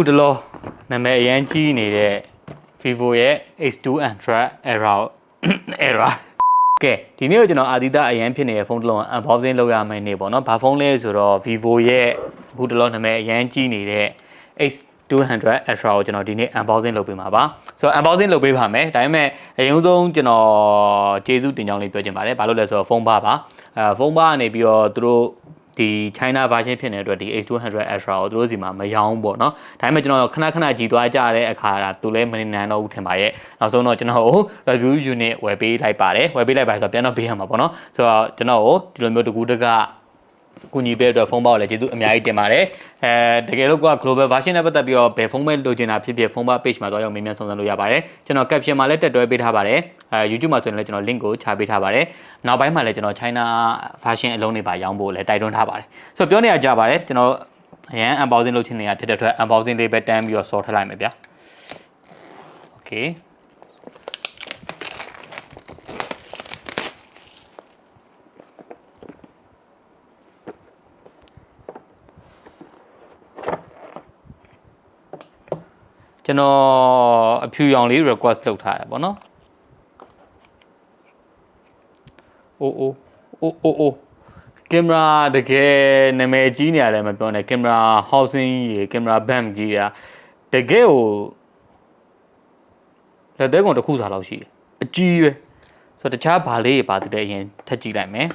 ခုတလောနာမည်အရန်ကြီးနေတဲ့ Vivo ရဲ့ X2 Ultra Era Era ကဲဒီနေ့ကိုကျွန်တော်အာဒီတာအရန်ဖြစ်နေတဲ့ဖုန်းတစ်လုံး unboxing လုပ်ရမယ့်နေ့ပေါ့နော်ဘာဖုန်းလဲဆိုတော့ Vivo ရဲ့အခုတလောနာမည်အရန်ကြီးနေတဲ့ X200 Ultra ကိုကျွန်တော်ဒီနေ့ unboxing လုပ်ပေးမှာပါဆိုတော့ unboxing လုပ်ပေးပါမယ်ဒါပေမဲ့အရင်ဆုံးကျွန်တော်ကျေးဇူးတင်ကြောင်းလေးပြောချင်ပါတယ်ဘာလို့လဲဆိုတော့ဖုန်းပါပါအဲဖုန်းပါကနေပြီးတော့သူတို့ ဒီ China version ဖြစ်နေတဲ့အတွက်ဒီ X200 Ultra ကိုသူတို့စီမှာမရောင်းဘူးပေါ့နော်ဒါပေမဲ့ကျွန်တော်ခဏခဏကြည်သွားကြတဲ့အခါသူလည်းမနေနိုင်တော့ဘူးထင်ပါရဲ့နောက်ဆုံးတော့ကျွန်တော်ကို review unit ဝယ်ပေးလိုက်ပါတယ်ဝယ်ပေးလိုက်ပါဆိုတော့ပြန်တော့ပေးရမှာပေါ့နော်ဆိုတော့ကျွန်တော်ကိုဒီလိုမျိုးတကူတက ကူညီပေးတဲ့အတွက်ဖုန်းပေါက်လည်းကျေးဇူးအများကြီးတင်ပါတယ်အဲတကယ်လို့က global version နဲ့ပတ်သက်ပြီးတော့ဘယ်ဖုန်းပဲလိုချင်တာဖြစ်ဖြစ်ဖုန်းပါ page မှာတော့ရောက်မြင်မြန်ဆောင်စမ်းလို့ရပါတယ်ကျွန်တော် caption မှာလည်းတက်တွဲပေးထားပါတယ်အဲ YouTube မှာဆိုရင်လည်းကျွန်တော် link ကိုချပေးထားပါတယ်နောက်ပိုင်းမှာလည်းကျွန်တော် China version အလုံးတွေပါရောင်းဖို့လည်းတိုက်တွန်းထားပါတယ်ဆိုတော့ပြောနေရကြပါတယ်ကျွန်တော်အရန် unboxing လုပ်ချင်နေတာဖြစ်တဲ့အတွက် unboxing လေးပဲတန်းပြီးတော့ sort ထလိုက်မယ်ဗျာ okay ကျွန်တော်အဖြူရောင်လေး request လုပ်ထားတယ်ပေါ့နော်။အိုးအိုးအိုးအိုးအိုးကင်မရာတကယ်နာမည်ကြီးနေရတယ်မပြောနဲ့ကင်မရာ housing ကြီးကင်မရာ bam ကြီးอ่ะတကယ်ကိုလက်သေးကောင်တစ်ခုစားလောက်ရှိတယ်အကြီးပဲဆိုတော့တခြားဘာလေးပါတည်းအရင်ထပ်ကြည့်လိုက်မယ်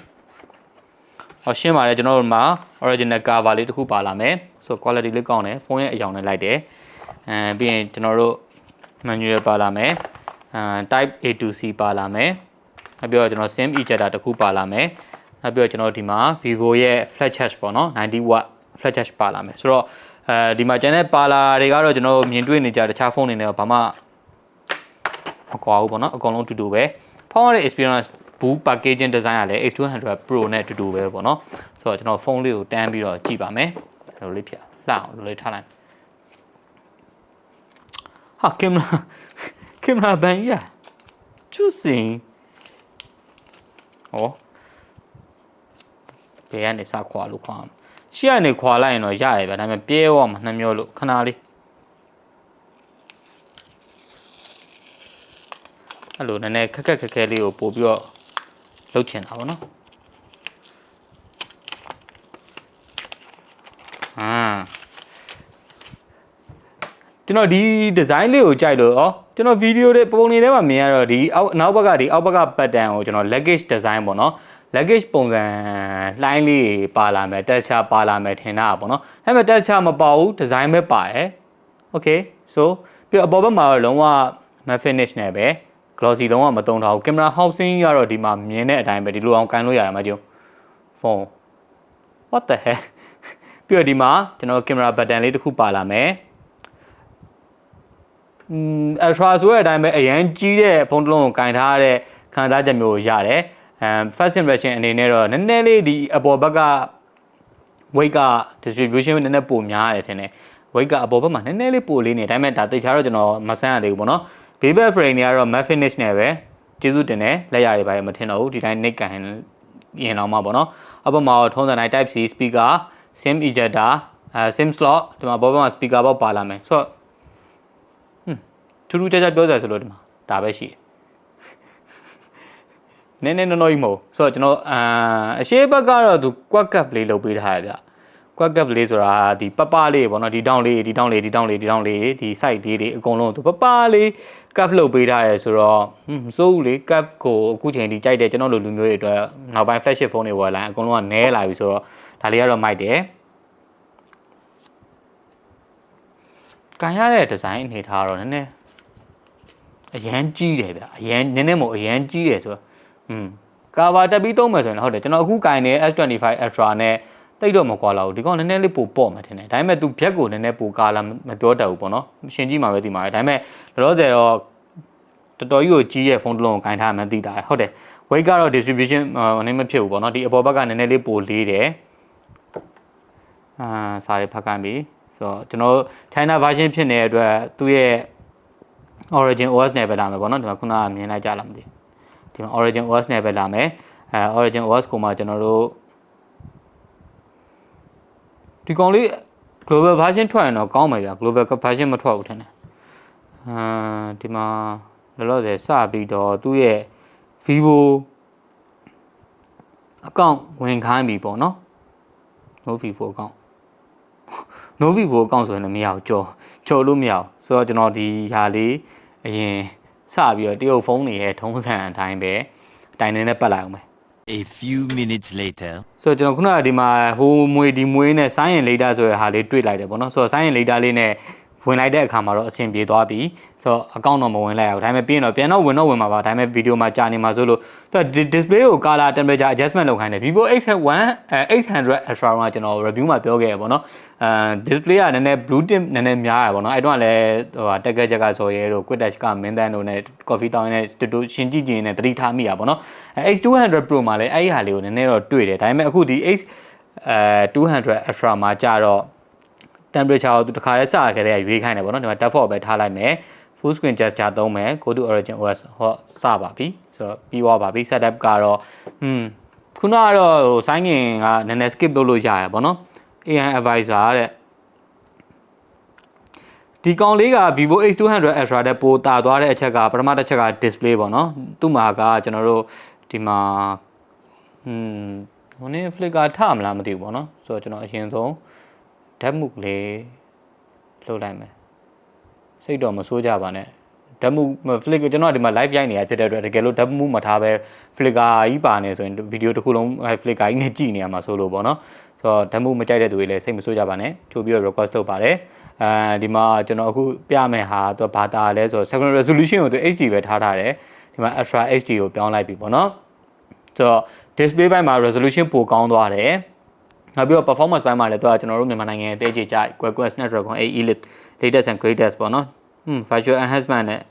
ဟောရှင်းပါတယ်ကျွန်တော်တို့မှာ original cover လေးတစ်ခုပါလာမယ်ဆိုတော့ quality လေးကောင်းတယ်ဖုန်းရဲ့အယောင်နဲ့လိုက်တယ် အဲပြီးရင်ကျွန်တော်တို့ manual ပါလာမယ်အဲ type A to C ပါလာမယ်နောက်ပြီးတော့ကျွန်တော် sim ejector တစ်ခုပါလာမယ်နောက်ပြီးတော့ကျွန်တော်ဒီမှာ Vivo ရဲ့ flash charge ပေါ့နော်90 watt flash charge ပါလာမယ်ဆိုတော့အဲဒီမှာကျန်တဲ့ပါလာတွေကတော့ကျွန်တော်မြင်တွေ့နေကြတခြားဖုန်းတွေနဲ့ဘာမှမကွာဘူးပေါ့နော်အကုန်လုံးအတူတူပဲဖုန်းရတဲ့ experience ဘူး packaging design ကလည်း X200 Pro နဲ့အတူတူပဲပေါ့နော်ဆိုတော့ကျွန်တော်ဖုန်းလေးကိုတန်းပြီးတော့ကြည့်ပါမယ်ဒီလိုလေးဖြတ်လှအောင်ဒီလိုလေးထားလိုက် ဟာကင်မရာကင်မရာဘန်ကြီးอ่ะကျူစင်ဟောဘယ်ကနေစခွာလို့ခွာမှာရှေ့ကနေခွာလိုက်ရင်တော့ရရပဲဒါပေမဲ့ပြဲသွားမှာနှမျောလို့ခဏလေးအဲ့လိုနည်းနည်းခက်ခက်ခက်ခဲလေးကိုပို့ပြီးတော့လှုပ်ချင်တာပေါ့နော်အာ ကျွန်တော်ဒီဒီဇိုင်းလေးကိုကြိုက်လို့ဩကျွန်တော်ဗီဒီယိုတွေပုံနေထဲမှာမြင်ရတော့ဒီအောက်နောက်ဘက်ကဒီအောက်ဘက်က pattern ကိုကျွန်တော် luggage design ပေါ့နော် luggage ပုံစံလှိုင်းလေးပါလာမယ် texture ပါလာမယ်ထင်တာပေါ့နော်ဒါပေမဲ့ texture မပါဘူး design ပဲပါရယ် okay so ပြီးတော့အပေါ်ဘက်မှာတော့လုံးဝ matte finish နဲ့ပဲ glossy လုံးဝမတုံထားဘူး camera housing ကတော့ဒီမှာမြင်တဲ့အတိုင်းပဲဒီလိုအောင်ကန်လို့ရတယ်မကျုံဖုန်း what the heck ပြီးတော့ဒီမှာကျွန်တော် camera button လေးတစ်ခုပါလာမယ် อืม ultra ဆိုတဲ့အတိုင်းပဲအရန်ကြီးတဲ့ဖုန်းတစ်လုံးကိုကင်ထားရတဲ့ခံစားချက်မျိုးကိုရတယ်အဲ first impression အနေနဲ့တော့နည်းနည်းလေးဒီအပေါ်ဘက်က weight က distribution နည်းနည်းပိုများရတယ်ထင်တယ် weight ကအပေါ်ဘက်မှာနည်းနည်းလေးပိုလေးနေဒါပေမဲ့ဒါတိတ်ချာတော့ကျွန်တော်မဆန်းရသေးဘူးပေါ့နော် baby frame တွေကတော့ matte finish နဲ့ပဲကျေးဇူးတင်တယ်လက်ရတွေပါမထင်တော့ဘူးဒီတိုင်း nick ကန်ရင်တော့မှာပေါ့နော်အပေါ်မှာထုံးစံတိုင်း type C speaker sim ejector အဲ sim slot ဒီမှာဘောဘက်မှာ speaker ပေါက်ပါလာမယ်ဆိုတော့ဟွန်း ထူးထူးခြားခြားပြောကြဆိုလို့ဒီမှာဒါပဲရှိတယ်နည်းနည်းနော်နော်ကြီးမဟုတ်ဆိုတော့ကျွန်တော်အာအရှိဘက်ကတော့သူ quad cap လေးလုပ်ပေးထားရဗျ quad cap လေးဆိုတာဒီပပလေးပေါ့နော်ဒီတောင်းလေးဒီတောင်းလေးဒီတောင်းလေးဒီတောင်းလေးဒီ site လေးတွေအကုန်လုံးသူပပလေး cap လုပ်ပေးထားရဲဆိုတော့ဟွန်းစိုးဦးလေ cap ကိုအခုချိန်ဒီကြိုက်တယ်ကျွန်တော်တို့လူမျိုးတွေအတွက်နောက်ပိုင်း flagship phone တွေဝယ်လာရင်အကုန်လုံးကနဲလာပြီဆိုတော့ဒါလေးကတော့မိုက်တယ်ကန်ရတဲ့ဒီဇိုင်းအနေထားတော့နည်းနည်း အရန်ကြီးတယ်ဗျအရန်နည်းနည်းမို့အရန်ကြီးတယ်ဆိုတော့อืมကာဗာတက်ပြီးသုံးမယ်ဆိုရင်ဟုတ်တယ်ကျွန်တော်အခုကင်နေတဲ့ S25 Ultra နဲ့တိတ်တော့မကွာလောက်ဘူးဒီကောင်နည်းနည်းလေးပိုပေါ့မှထင်တယ်ဒါပေမဲ့ तू ဘက်ကိုနည်းနည်းပိုကာလာမပြောတတ်ဘူးပေါ့နော်ရှင်ကြီးမှာပဲဒီမှာပဲဒါပေမဲ့လောလောဆယ်တော့တော်တော်ကြီးကိုကြီးရဲ့ဖုန်းတစ်လုံးကိုကင်ထားမှန်းသိတာဟုတ်တယ် weight ကတော့ distribution ဟိုနည်းမဖြစ်ဘူးပေါ့နော်ဒီအပေါ်ဘက်ကနည်းနည်းလေးပိုလေးတယ်အာစာရေးဖတ်ခိုင်းပြီဆိုတော့ကျွန်တော် China version ဖြစ်နေတဲ့အတွက်သူ့ရဲ့ origin OS နဲ့ပဲလာမယ်ပေါ့နော်ဒီမှာခုနကမြင်လိုက်ကြလားမသိဒီမှာ origin OS နဲ့ပဲလာမယ်အဲ origin OS ကိုမှကျွန်တော်တို့ဒီကောင်လေး global version ထွက်ရင်တော့ကောင်းမယ်ဗျာ global version မထွက်ဘူးထင်တယ်အာဒီမှာလောလောဆယ်စပြီးတော့သူ့ရဲ့ vivo အကောင့်ဝင်ခိုင်းပြီပေါ့နော် no vivo အကောင့် no vivo အကောင့်ဆိုရင်လည်းမရဘူးကြော်ကြော်လို့မရဘူး ဆိုတော့ကျွန်တော်ဒီဟာလေးအရင်စပြီးတော့တရုတ်ဖုန်းတွေရဲ့ထုံးစံအတိုင်းပဲအတိုင်းနဲ့ပတ်လိုက်အောင်မယ် A few minutes later. ဆိုတော့ကျွန်တော်ခုနကဒီမှာဟိုမွေဒီမွေနဲ့ဆိုင်းရင်လေတာဆိုတဲ့ဟာလေးတွေ့လိုက်တယ်ပေါ့နော်ဆိုတော့ဆိုင်းရင်လေတာလေးနဲ့ဝင်လိုက်တဲ့အခါမှာတော့အဆင်ပြေသွားပြီ ဆိုတော့အကောင့်တော့မဝင်လိုက်အောင်ဒါပေမဲ့ပြီးရင်တော့ပြန်တော့ဝင်တော့ဝင်မှာပါဒါပေမဲ့ဗီဒီယိုမှာကြာနေမှာဆိုလို့သူက display ကို color temperature adjustment လုပ်ခိုင်းတယ် Vivo X1 800 Ultra ကကျွန်တော် review မှာပြောခဲ့ရပေါ့နော်အဲ display ကနည်းနည်း blue tint နည်းနည်းများရပေါ့နော်အဲ့တော့လည်းဟိုတက်ကက်ကက်ကဆိုရဲတို့ quick touch ကမင်းတန်းတို့နဲ့ coffee တောင်းနဲ့တူတူရှင်းကြည့်ကြည့်နဲ့သတိထားမိရပေါ့နော် X200 Pro မှာလည်းအဲ့ဒီဟာလေးကိုနည်းနည်းတော့တွေ့တယ်ဒါပေမဲ့အခုဒီ X အဲ200 Ultra မှာကြာတော့ temperature ကိုသူတစ်ခါလဲစရခဲ့တဲ့ရွေးခိုင်းတယ်ပေါ့နော်ဒီမှာ default ပဲထားလိုက်မယ် full screen gesture သုံးမယ် go to origin os ဟောစပါပြီဆိုတော့ပြီးသွားပါပြီ setup ကတော့อืมခုနကတော့ဟိုဆိုင်းငင်ကနည်းနည်း skip လုပ်လို့ရတယ်ပေါ့နော် AI advisor တဲ့ဒီကောင်လေးက Vivo X200 Ultra တဲ့ပိုတာသွားတဲ့အချက်ကပထမတစ်ချက်က display ပေါ့နော်သူ့မှာကကျွန်တော်တို့ဒီမှာอืมဟိုနေ့ flicker ထမလားမသိဘူးပေါ့နော်ဆိုတော့ကျွန်တော်အရင်ဆုံး ဓာတ်မှုကလေးလှုပ်လိုက်မယ် စိတ်တော့မဆိုးကြပါနဲ့ဓာတ်မှု flick ကျွန်တော်ဒီမှာ live ရိုက်နေရဖြစ်တဲ့အတွက်တကယ်လို့ဓာတ်မှုမထားပဲ flicker ကြီးပါနေဆိုရင်ဗီဒီယိုတစ်ခုလုံး flicker ကြီးနဲ့ကြည့်နေရမှာဆိုလို့ပေါ့နော်ဆိုတော့ဓာတ်မှုမကြိုက်တဲ့သူတွေလည်းစိတ်မဆိုးကြပါနဲ့ချိုးပြီးတော့ record လုပ်ပါတယ်အဲဒီမှာကျွန်တော်အခုပြမယ်ဟာသူဘာသာလဲဆိုတော့ second resolution ကိုသူ HD ပဲထားထားတယ်ဒီမှာ ultra HD ကိုပြောင်းလိုက်ပြီပေါ့နော်ဆိုတော့ display ဘက်မှာ resolution ပိုကောင်းသွားတယ် နောက်ပြီးတော့ performance ဘက်မှာလည်းတော့ကျွန်တော်တို့မြန်မာနိုင်ငံရဲ့အသေးကြီးကြ Qualcomm Snapdragon 8 Elite latest and greatest ပေါ့နော်ဟွန်း virtual enhancement နဲ့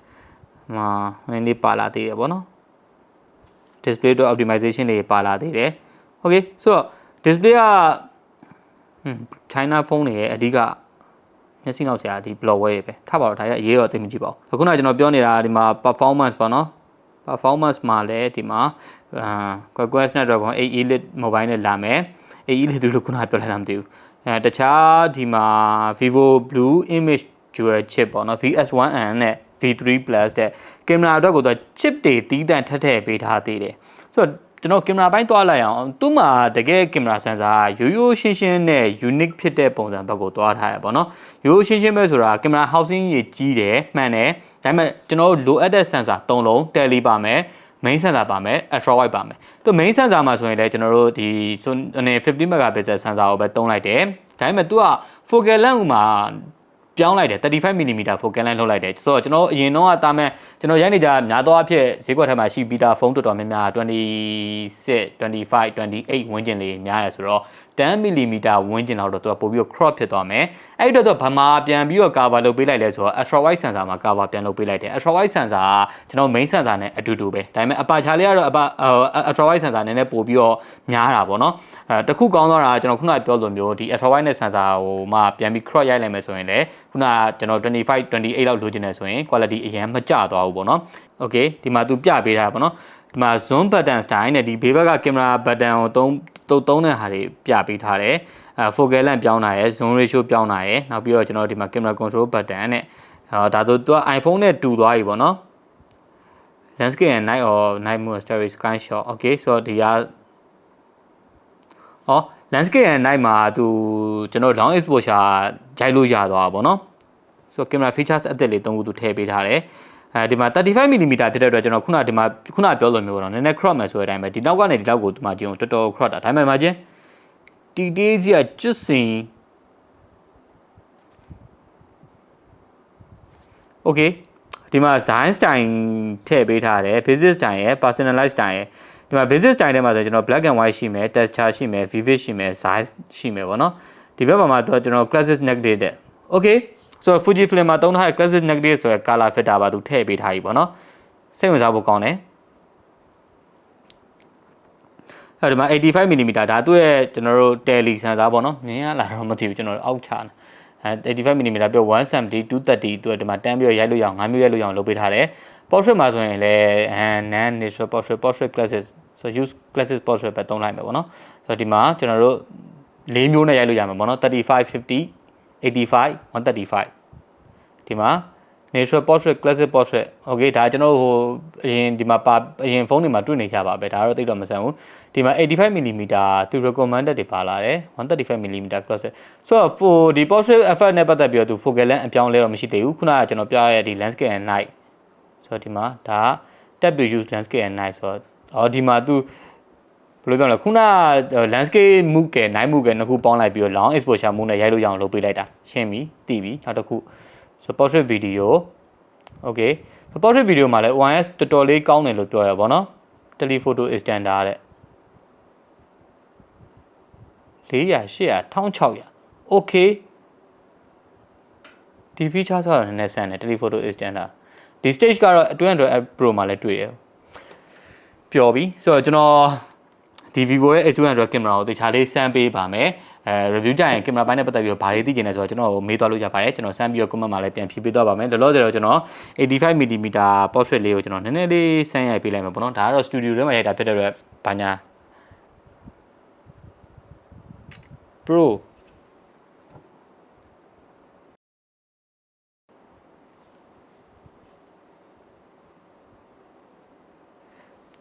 မှာနည်းနည်းပါလာသေးတယ်ပေါ့နော် display to optimization တွေပါလာသေးတယ် okay ဆိုတော့ display ကဟွန်း China phone တွေရဲ့အဓိကမျက်စိနောက်ဆရာဒီ blower တွေပဲထားပါတော့ဒါရအရေးတော့သိမကြည့်ပါဘူးအခုနကကျွန်တော်ပြောနေတာဒီမှာ performance ပေါ့နော် performance မှာလည်းဒီမှာအာ Qualcomm Snapdragon 8 Elite mobile နဲ့လာမယ် AE လေသူလို့ခုနပြောလိုက်တာမသိဘူးအဲတခြားဒီမှာ Vivo Blue Image Dual Chip ပေါ့နော် VS1N နဲ့ V3 Plus တဲ့ကင်မရာအတွက်ကိုသူ chip တွေတီးတန့်ထပ်ထည့်ပေးထားသေးတယ်ဆိုတော့ကျွန်တော်ကင်မရာပိုင်းတွားလိုက်အောင်သူ့မှာတကယ်ကင်မရာဆင်ဆာကရိုးရိုးရှင်းရှင်းနဲ့ unique ဖြစ်တဲ့ပုံစံဘက်ကိုတွားထားရပါတော့ရိုးရိုးရှင်းရှင်းပဲဆိုတာကင်မရာ housing ကြီးကြီးတယ်မှန်တယ်ဒါပေမဲ့ကျွန်တော်တို့လိုအပ်တဲ့ဆင်ဆာ၃လုံး tele ပါမယ် main sensor ပါမယ် ultra wide ပါမယ်သူ main sensor မှာဆိုရင်လည်းကျွန်တော်တို့ဒီအနေ50 megapixel sensor ကိုပဲတုံးလိုက်တယ်ဒါပေမဲ့ तू က focal length မှာပြောင်းလိုက်တယ် 35mm focal length လုပ်လိုက်တယ်ဆိုတော့ကျွန်တော်အရင်တော့ကတာမဲ့ကျွန်တော်ရိုက်နေကြများသောအားဖြင့်ဈေးကွက်ထဲမှာရှိပြီးသားဖုန်းတော်တော်များများ26 25 28ဝန်းကျင်လေးများတယ်ဆိုတော့ 10mm ဝန်းကျင်လောက်တော့သူကပို့ပြီးတော့ crop ဖြစ်သွားမယ်အဲ့ဒီတော့သူကဘာမှပြန်ပြီးတော့ cover လုပ်ပေးလိုက်လဲဆိုတော့ ultra wide sensor မှာ cover ပြန်လုပ်ပေးလိုက်တယ် ultra wide sensor ကကျွန်တော် main sensor နဲ့အတူတူပဲဒါပေမဲ့ aperture လေးကတော့ ultra wide sensor နည်းနည်းပို့ပြီးတော့များတာပေါ့နော်အဲတခုကောင်းသွားတာကျွန်တော်ခုနကပြောလိုမျိုးဒီ ultra wide နဲ့ sensor ဟိုမှပြန်ပြီး crop ရိုက်လိုက်မယ်ဆိုရင်လည်းခုနကကျွန်တော်25 28လောက်လိုချင်တယ်ဆိုရင် quality အရင်မကျသွားဘူးပေါ့နော် okay ဒီမှာသူပြပေးထားပေါ့နော်ဒီမှာ zoom button style နဲ့ဒီဘေးဘက်ကကင်မရာ button ကိုသုံး တုတ်သုံးတဲ့ဟာတွေပြပေးထားတယ်အဲ focal length ပြောင်းတာရယ် zoom ratio ပြောင်းတာရယ်နောက်ပြီးတော့ကျွန်တော်ဒီမှာ camera control button နဲ့ဟောဒါဆိုသူက iPhone နဲ့တူသွားပြီပေါ့နော် landscape and night or night mode story sky shot okay ဆိုတော့ဒီကဟော landscape and night မှာသူကျွန်တော် long exposure ဂျိုက်လို့ရသွားပါပေါ့နော်ဆိုတော့ camera features အသစ်လေးသုံးခုသူထည့်ပေးထားတယ် အဲဒီမှာ 35mm ဖြစ်တဲ့အတွက်ကျွန်တော်ခုနဒီမှာခုနပြောလို့မျိုးတော့နည်းနည်း crop မယ်ဆိုတဲ့အတိုင်းပဲဒီနောက်ကနေဒီနောက်ကိုဒီမှာကျင်းတော်တော် crop တာဒါပေမဲ့မှာချင်းတီတေးစီကကျွတ်စင် Okay ဒီမှာ design style ထည့်ပေးထားတယ် basic style ရယ် personalized style ရယ်ဒီမှာ basic style ထဲမှာဆိုကျွန်တော် black and white ရှိမယ် texture ရှိမယ် vivid ရှိမယ် size ရှိမယ်ပေါ့နော်ဒီဘက်မှာမှာတော့ကျွန်တော် classic negative တဲ့ Okay ဆိုတော့ Fujifilm မှာသုံးထားတဲ့ classic negative ဆိုရယ် color filter ပါသူထည့်ပေးထားပြီပေါ့နော်စိတ်ဝင်စားဖို့ကောင်းတယ်အဲဒီမှာ 85mm ဒါသူ့ရဲ့ကျွန်တော်တို့ tele sensor ပေါ့နော်မြင်ရလားတော့မသိဘူးကျွန်တော်အောက်ချာအဲ 85mm ပြော170 230သူကဒီမှာတန်းပြီးတော့ရိုက်လို့ရအောင်9မျိုးရိုက်လို့ရအောင်လုပ်ပေးထားတယ် portrait မှာဆိုရင်လည်းအဲ nan natural portrait portrait classic ဆို use classic portrait ပဲသုံးလိုက်မယ်ပေါ့နော်ဆိုတော့ဒီမှာကျွန်တော်တို့၄မျိုးနဲ့ရိုက်လို့ရမှာပေါ့နော်35 50 85 135ဒီမှာ natural portrait classic portrait okay ဒါကျွန်တော်ဟိုအရင်ဒီမှာပါအရင်ဖုန်းတွေမှာတွေ့နေကြပါပဲဒါကတော့တိတ်တော့မဆန်ဘူးဒီမှာ 85mm သူ recommended တွေပါလာတယ် 135mm classic ဆိုတော့ဟိုဒီ portrait effect နဲ့ပတ်သက်ပြီးတော့သူ focal length အပြောင်းလဲတော့မရှိသေးဘူးခုနကကျွန်တော်ပြရတဲ့ဒီ landscape and night ဆိုတော့ဒီမှာဒါ tap to use landscape and night ဆိုတော့အော်ဒီမှာသူ ဘယ်လိုပြောမလဲခုနက landscape move က night move ကနှစ်ခုပေါင်းလိုက်ပြီးတော့ long exposure move နဲ့ရိုက်လို့ရအောင်လုပ်ပေးလိုက်တာရှင်းပြီတည်ပြီနောက်တစ်ခုဆို portrait video okay ဆို portrait video မှာလည်း OIS တော်တော်လေးကောင်းတယ်လို့ပြောရပါတော့ telephoto extender တဲ့400 800 1600 okay ဒီ feature ဆိုတော့နည်းနည်းဆန်တယ် telephoto extender ဒီ stage ကတော့200 Pro မှာလည်းတွေ့တယ်ပျော်ပြီဆိုတော့ကျွန်တော် ဒီ Vivo ရဲ့ H200 ကင်မရာကိုတခြားလေးစမ်းပေးပါမယ်အဲ review ကြရင်ကင်မရာပိုင်းနဲ့ပတ်သက်ပြီးတော့ဘာတွေသိကျင်လဲဆိုတော့ကျွန်တော်မေးသွားလို့ရပါတယ်ကျွန်တော်စမ်းပြီးတော့ comment မှာလည်းပြန်ဖြေပေးသွားပါမယ်လောလောဆယ်တော့ကျွန်တော် 85mm portrait လေးကိုကျွန်တော်နည်းနည်းလေးစမ်းရိုက်ပေးလိုက်မှာပေါ့နော်ဒါကတော့ studio ထဲမှာရိုက်တာဖြစ်တဲ့အတွက်ဘာညာ Pro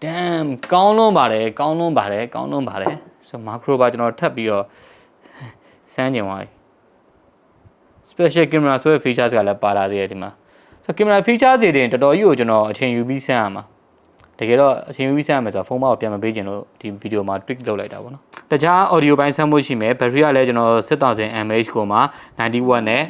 damn ကောင်းလွန်းပါတယ်ကောင်းလွန်းပါတယ်ကောင်းလွန်းပါတယ်ဆို macro ပါကျွန်တော်ထပ်ပြီးတော့စမ်းကြင်သွားပြီ special camera ဆိုတဲ့ features ကလည်းပါလာသေးတယ်ဒီမှာဆို camera features တွေတင်တော်တော်ကြီးကိုကျွန်တော်အချိန်ယူပြီးစမ်းရမှာတကယ်တော့အချိန်ယူပြီးစမ်းရမယ်ဆိုတော့ဖုန်းမကိုပြန်မပေးချင်လို့ဒီ video မှာ tweak လုပ်လိုက်တာပေါ့နော်တခြား audio ပိုင်းဆမ်းဖို့ရှိမယ် battery ကလည်းကျွန်တော်6000 mAh ကိုမှ90 watt နဲ့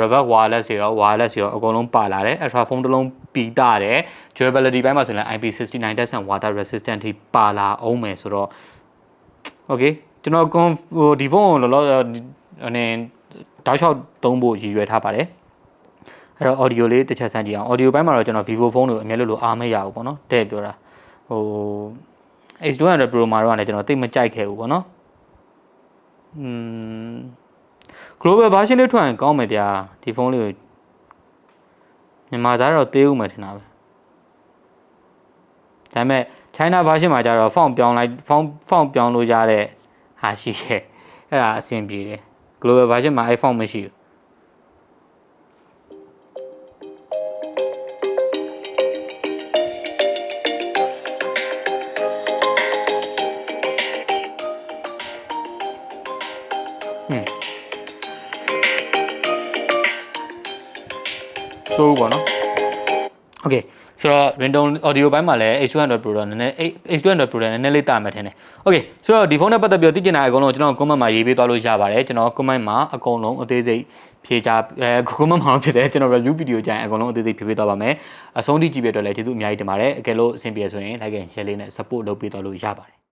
reverse wireless တွေရော wireless တွေရောအကုန်လုံးပါလာတယ် ultra phone တစ်လုံး ပီတာတယ် durability ဘိုင်းမှာဆိုရင် IP69 10 water resistant ထိပါလာအောင်မယ်ဆိုတော့ okay ကျွန်တော်ကွန်ဟိုဒီဖုန်းကိုလောလောအနေတောက်လျှောက်သုံးဖို့ရည်ရွယ်ထားပါတယ်အဲ့တော့ audio လေးတစ်ချက်ဆန်းကြည့်အောင် audio ဘိုင်းမှာတော့ကျွန်တော် Vivo ဖုန်းကိုအများလို့လို့အားမရဘူးပေါ့နော်တဲ့ပြောတာဟို H200 Pro မှာတော့လည်းကျွန်တော်တိတ်မကြိုက်ခဲ့ဘူးပေါ့နော်อืม global version လေးထွက်ရင်ကောင်းမယ်ဗျာဒီဖုန်းလေးကို မြန်မာသားတော့သေးဦးမယ်ထင်တာပဲဒါပေမဲ့ China version မှာကျတော့ font ပြောင်းလိုက် font font ပြောင်းလို့ရတဲ့ဟာရှိတယ်အဲ့ဒါအဆင်ပြေတယ် global version မှာ iPhone မရှိဘူး ဆိုးပေါ့နော် Okay ဆိုတော့ ringtone audio ဘိုင်းမှာလည်း H200 Pro တော့နည်းနည်း H200 Pro လည်းနည်းနည်းလေးတာမှတ်ထင်တယ် Okay ဆိုတော့ဒီဖုန်းနဲ့ပတ်သက်ပြီးတော့သိချင်တာအကုန်လုံးကျွန်တော် comment မှာရေးပေးသွားလို့ရပါတယ်ကျွန်တော် comment မှာအကုန်လုံးအသေးစိတ်ဖြေချအဲ comment မှာဖြစ်တယ်ကျွန်တော် review video ကြရင်အကုန်လုံးအသေးစိတ်ဖြေပေးသွားပါမယ်အဆုံးထိကြည့်ပြတော့လည်းကျေးဇူးအများကြီးတင်ပါတယ်အကယ်လို့အဆင်ပြေဆိုရင် like and share လေးနဲ့ support လုပ်ပေးသွားလို့ရပါတယ်